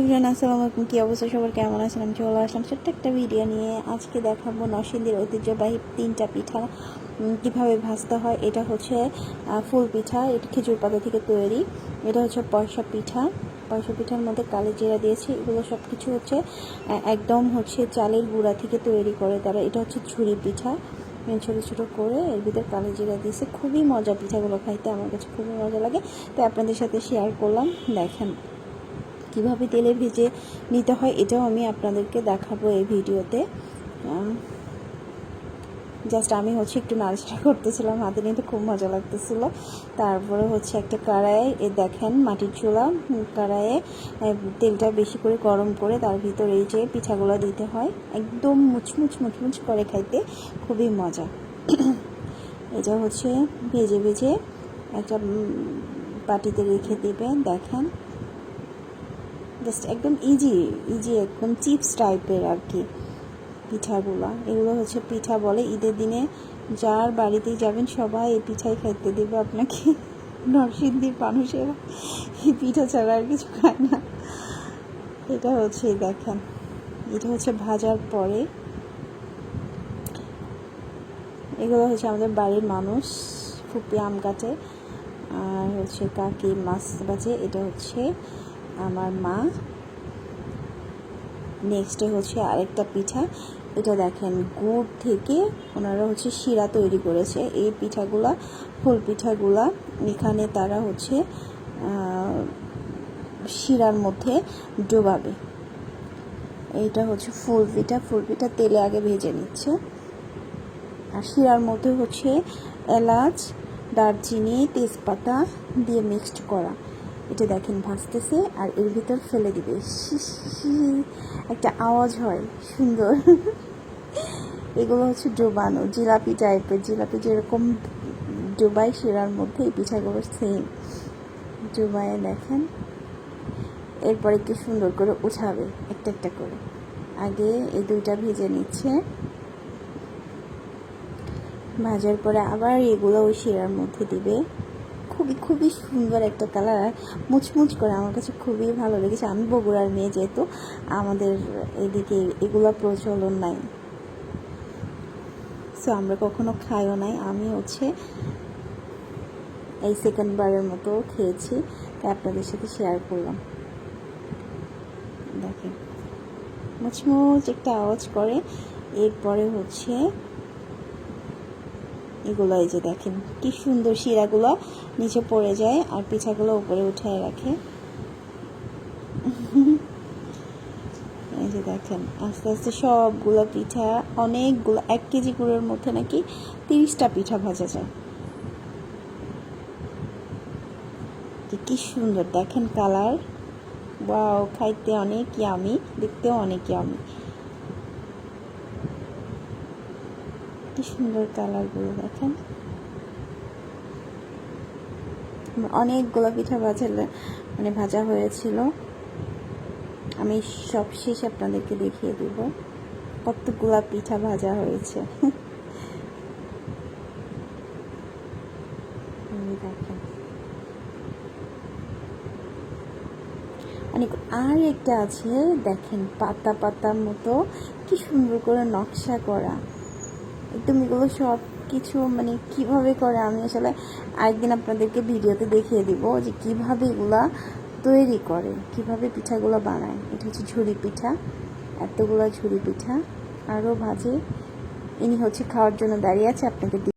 Everyone, আসসালামু আলাইকুম। কী অবস্থা? সবার কেমন আছেন? আমি চলে আসলাম ছোট্ট একটা ভিডিও নিয়ে। আজকে দেখাবো নরসিংদীর ঐতিহ্যবাহী তিনটা পিঠা। কীভাবে ভাজতে হয়, এটা হচ্ছে ফুল পিঠা, এটা খেজুর পাতা থেকে তৈরি। এটা হচ্ছে পয়সা পিঠা। পয়সা পিঠার মধ্যে কালি জিরা দিয়েছি। এগুলো সব কিছু হচ্ছে একদম হচ্ছে চালের গুঁড়া থেকে তৈরি করে তারা। এটা হচ্ছে ঝুরি পিঠা। ছোটো ছোটো করে এর ভিতরে কালো জিরা দিয়েছে। খুবই মজা পিঠাগুলো খাইতে। আমার কাছে খুবই মজা লাগে। তাই আপনাদের সাথে শেয়ার করলাম। দেখেন। কীভাবে তেলে ভেজে নিতে হয় এটাও আমি আপনাদেরকে দেখাবো এই ভিডিওতে। জাস্ট আমি হচ্ছে একটু নাড়াচাড়া করতেছিলাম, হাতে নিতে খুব মজা লাগতেছিল। তারপরে হচ্ছে একটা কড়াইয়ে এ দেখেন মাটির চুলা কড়াইয়ে তেলটা বেশি করে গরম করে তার ভিতরে এই যে পিঠাগুলো দিতে হয়, একদম মুচমুচ মুচমুচ করে খাইতে খুবই মজা। এটা হচ্ছে ভেজে ভেজে একটা বাটিতে রেখে দেবে, দেখেন। জাস্ট একদম ইজি ইজি একদম চিপস টাইপের আর কি পিঠাগুলো। এগুলো হচ্ছে পিঠা বলে। ঈদের দিনে যার বাড়িতেই যাবেন, সবাই এই পিঠাই খাইতে দেবে আপনাকে। নরসিংদীর মানুষেরা এই পিঠা ছাড়া আর কিছু খায় না। এটা হচ্ছে, দেখেন, এটা হচ্ছে ভাজার পরে। এগুলো হচ্ছে আমাদের বাড়ির মানুষ, ফুপি আম কাটে আর হচ্ছে কাকি মাছ বাজে। এটা হচ্ছে আমার মা। নেক্সটে হচ্ছে আরেকটা পিঠা। এটা দেখেন, গুড় থেকে ওনারা হচ্ছে শিরা তৈরি করেছে। এই পিঠাগুলা, ফুল পিঠাগুলা, এখানে তারা হচ্ছে শিরার মধ্যে ডোবাবে। এইটা হচ্ছে ফুল পিঠা। ফুল পিঠা তেলে আগে ভেজে নিচ্ছে। আর শিরার মধ্যে হচ্ছে এলাচ, দারচিনি, তেজপাতা দিয়ে মিক্সড করা। এটা দেখেন ভাজতেছে আর এর ভিতর ফেলে দিবে। একটা আওয়াজ হয়, সুন্দর। এগুলো হচ্ছে ডোবানো, জিলাপি টাইপের জিলাপি যেরকম ডোবাই শিরার মধ্যে, এই পিঠাগুলো সেম ডোবায় দেখেন, এরপরে কি সুন্দর করে উঠাবে, একটা একটা করে। আগে এই দুইটা ভেজে নিচ্ছে। ভাজার পরে আবার এগুলো ওই শিরার মধ্যে দিবে। খুবই খুবই সুন্দর একটা কালার। আর মুচমুচ করে আমার কাছে খুবই ভালো লেগেছে। আমি বগুড়ার মেয়ে যেহেতু, আমাদের এদিকে এগুলো প্রচলন নাই। সো আমরা কখনো খাইও নাই। আমি হচ্ছে এই সেকেন্ড বারের মতো খেয়েছি। তাই আপনাদের সাথে শেয়ার করলাম। দেখেন। মুচমুচ একটা আওয়াজ করে। এরপরে হচ্ছে এগুলো এই যে দেখেন, কি সুন্দর শিরাগুলো নিচে পড়ে যায় আর পিঠাগুলো উপরে উঠায় রাখে। এই যে দেখেন, আস্তে আস্তে সবগুলো পিঠা, অনেকগুলো, এক কেজি গুঁড়োর মধ্যে নাকি তিরিশটা পিঠা ভাজা যায়। কি সুন্দর, দেখেন কালার। ওয়াও, খাইতে অনেক ইয়ামি দেখতেও অনেক ইয়ামি কি সুন্দর কালারগুলো দেখেন। অনেকগুলো পিঠা ভাজালে মানে ভাজা হয়েছিল। আমি সব শেষে আপনাদেরকে দেখিয়ে দেব কতগুলা পিঠা ভাজা হয়েছে। দেখেন। অনেক আর একটা আছে, দেখেন, পাতা পাতার মতো। কি সুন্দর করে নকশা করা। এগুলো সব কিছু মানে কীভাবে করে? আমি আসলে আরেকদিন আপনাদেরকে ভিডিওতে দেখিয়ে দিব যে কীভাবে এগুলা তৈরি করে, কীভাবে পিঠাগুলো বানায়। এটা হচ্ছে ঝুড়ি পিঠা, এতগুলো ঝুড়ি পিঠা, আরও ভাজে ইনি হচ্ছে খাওয়ার জন্য দাঁড়িয়ে আছে, আপনাকে